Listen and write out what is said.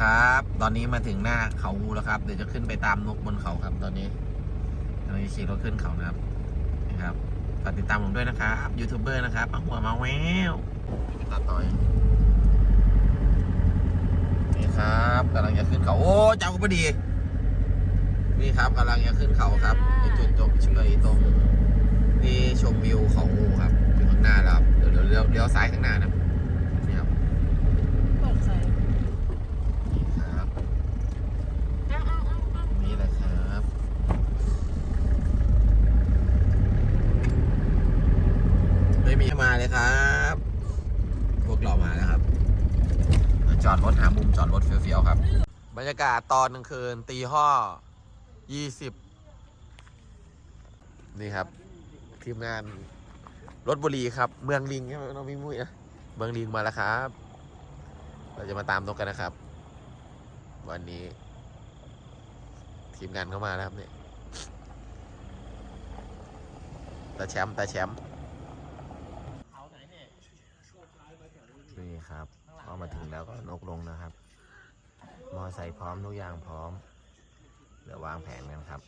ครับ ตอนนี้มาถึงหน้าเขางูแล้วครับ เดี๋ยวจะขึ้นไปตามนกบนเขาครับ ตอนนี้ตอนนี้ขี่รถขึ้นเขานะครับนะครับฝากติดตามผมด้วยนะครับยูทูบเบอร์นะครับหัวมาแววตัดต่อยนี่ครับกำลังจะขึ้นเขา โอ้เจ้าก็พอดี นี่ครับกำลังจะขึ้นเขาครับในจุดจบเชยตรงที่ชมวิวเขางูครับอยู่ข้างหน้าแล้วครับเดี๋ยวเดี๋ยวเลี้ยวเลี้ยวซ้ายข้างหน้านะนี่ครับ เปิดใส่ นี่ครับ อ้าวอ้าวอ้าวอ้าว นี่แหละครับ ไม่มีมาเลยครับ พวกเรามาแล้วครับ จอดรถหามุมจอดรถเฟี้ยวๆครับ บรรยากาศตอนกลางคืนตีห้อยี่สิบนี่ครับ ทีมงานรถบุรีครับ เมืองลิงใช่ไหมน้องพี่มุ้ยนะเมืองลิงมาแล้วครับ เราจะมาตามนกกันนะครับ วันนี้ ทีมงานเข้ามาแล้วครับเนี่ยตาแชมป์ตาแชมป์ นี่ครับพอมาถึงแล้วก็นกลงนะครับ มอไซค์พร้อมทุกอย่างพร้อม เดี๋ยววางแผนกันครับ